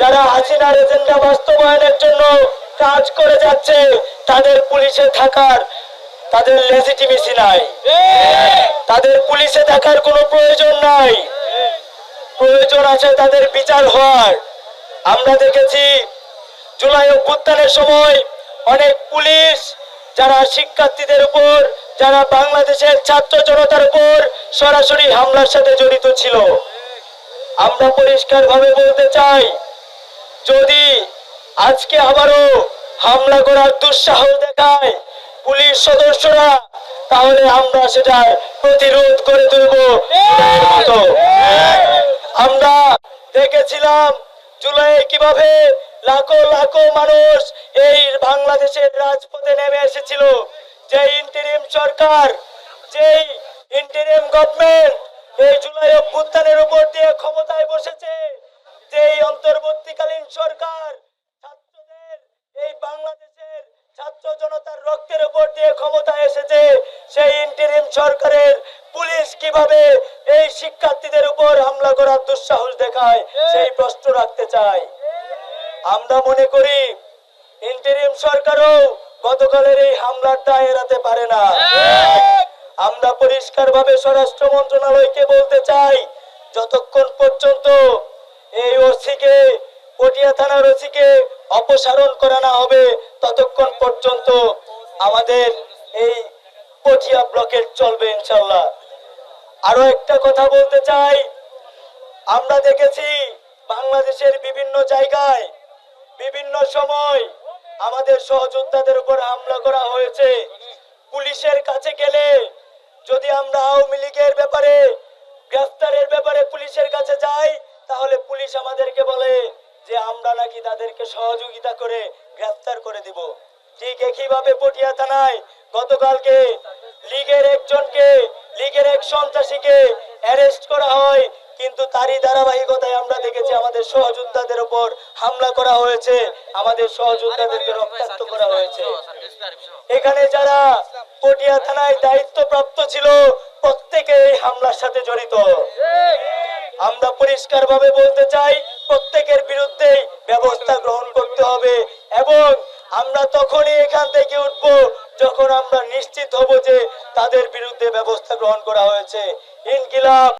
যারা হাসিনার এজেন্ডা বাস্তবায়নের জন্য কাজ করে যাচ্ছে, তাদের পুলিশে থাকার তাদের লেজিটিমেসি নাই। তাদের পুলিশে থাকার কোনো প্রয়োজন নাই। প্রয়োজন আছে তাদের বিচার হওয়ার। আমরা দেখেছি জুলাই অভ্যুত্থানের সময় অনেক পুলিশ, যারা শিক্ষার্থীদের উপর, যারা বাংলাদেশের ছাত্র জনতার উপর সরাসরি হামলার সাথে জড়িত ছিল। আমরা পরিষ্কারভাবে বলতে চাই আজকে আবারও হামলা করার দুঃসাহস দেখায় পুলিশ সদস্যরা তাহলে আমরা সেটার প্রতিরোধ করে তুলব। আমরা দেখেছিলাম জুলাই কীভাবে লাখো লাখো মানুষ এই বাংলাদেশের রাজপথে নেমে এসেছিল যে ইন্টারিম সরকার, যেই ইন্টারিম গভর্নমেন্ট এই জুলাই অভ্যুত্থানের উপর দিয়ে ক্ষমতায় বসেছে, যেই অন্তর্বর্তীকালীন সরকার ছাত্রদের এই বাংলাদেশের ছাত্র জনতার রক্তের উপর দিয়ে ক্ষমতায় এসেছে, সেই ইন্টারিম সরকারের পুলিশ কীভাবে এই শিক্ষার্থীদের উপর হামলা করার দুঃসাহস দেখায়, সেই প্রশ্ন রাখতে চাই। আমরা মনে করি ইন্টারিম সরকারও গতকালের এই হামলার দায় এড়াতে পারে না। আমরা পরিষ্কারভাবে স্বরাষ্ট্র মন্ত্রণালয়কে বলতে চাই, যতক্ষণ পর্যন্ত এই ওসিকে, পটিয়া থানার ওসিকে অপসারণ করা না হবে, ততক্ষণ পর্যন্ত আমাদের এই পটিয়া ব্লকের চলবে ইনশাল্লাহ আরও একটা কথা বলতে চাই, আমরা দেখেছি বাংলাদেশের বিভিন্ন জায়গায় বিভিন্ন সময় আমাদের সহযোদ্ধাদের উপর হামলা করা হয়েছে। পুলিশের কাছে গেলে যদি আমরা আওয়ামী লীগের ব্যাপারে, গ্রেফতারের ব্যাপারে পুলিশের কাছে যাই, তাহলে পুলিশ আমাদেরকে বলে যে আমরা নাকি তাদেরকে সহযোগিতা করে গ্রেফতার করে দিব। ঠিক একইভাবে পটিয়া থানায় গতকালকে লীগের একজনকে, লীগের এক সন্ত্রাসীকে অ্যারেস্ট করা হয়। কিন্তু তারই ধারাবাহিকতায় আমরা দেখেছি আমাদের সহযোদ্ধাদের উপর হামলা করা হয়েছে। আমাদের সহযোদ্ধাদেরকে রক্তাক্ত করা হয়েছে। এখানে যারা পটিয়া থানায় দায়িত্বপ্রাপ্ত ছিল, প্রত্যেকে এই হামলার সাথে জড়িত। আমরা পরিষ্কারভাবে বলতে চাই, প্রত্যেকের বিরুদ্ধে ব্যবস্থা গ্রহণ করতে হবে এবং আমরা তখনই এখান থেকে উঠব যখন আমরা নিশ্চিত হব যে তাদের বিরুদ্ধে ব্যবস্থা গ্রহণ করা হয়েছে। ইনকিলাব!